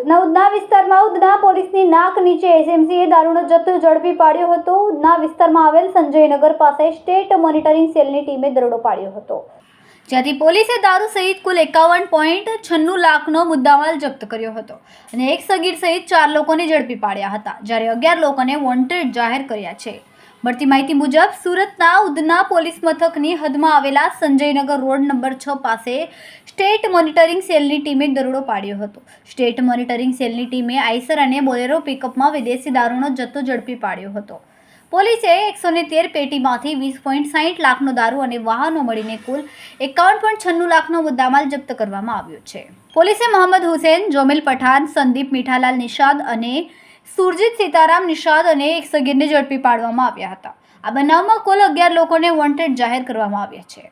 ઉધના ઉધના વિસ્તારમાં ઉધના પોલીસની નાક નીચે એસએમસીએ દારૂનો જથ્થો ઝડપી પાડ્યો હતો. ઉધના વિસ્તારમાં આવેલ સંજયનગર પાસે સ્ટેટ મોનિટરિંગ સેલની ટીમે દરોડો પાડ્યો હતો. જ્યાંથી પોલીસે દારૂ સહિત કુલ એકાવન પોઈન્ટ છન્નું લાખનો મુદ્દામાલ જપ્ત કર્યો હતો અને એક સગીર સહિત ચાર લોકોને ઝડપી પાડ્યા હતા. જ્યારે અગિયાર લોકોને વોન્ટેડ જાહેર કર્યા છે. મળતી માહિતી મુજબ, સુરતના ઉધના પોલીસ મથકની હદમાં આવેલા સંજયનગર રોડ નંબર છ પાસે સ્ટેટ મોનિટરિંગ સેલની ટીમે દરોડો પાડ્યો હતો. સ્ટેટ મોનિટરિંગ સેલની ટીમે આઈસર અને બોલેરો પિકઅપમાં વિદેશી દારૂનો જથ્થો ઝડપી પાડ્યો હતો. પોલીસે એકસો ને તેર પેટીમાંથી વીસ પોઈન્ટ સાહીઠ લાખનો દારૂ અને વાહનો મળીને કુલ એકાવન પોઈન્ટ છન્નું લાખનો મુદ્દામાલ જપ્ત કરવામાં આવ્યો છે. પોલીસે મોહમ્મદ હુસેન, જોમેલ પઠાણ, સંદીપ મીઠાલાલ નિષાદ અને સુરજીત સીતારામ, નિષાદ અને એક સગીરને ઝડપી પાડવામાં આવ્યા હતા. આ બનાવમાં કુલ અગિયાર લોકોને વોન્ટેડ જાહેર કરવામાં આવ્યા છે.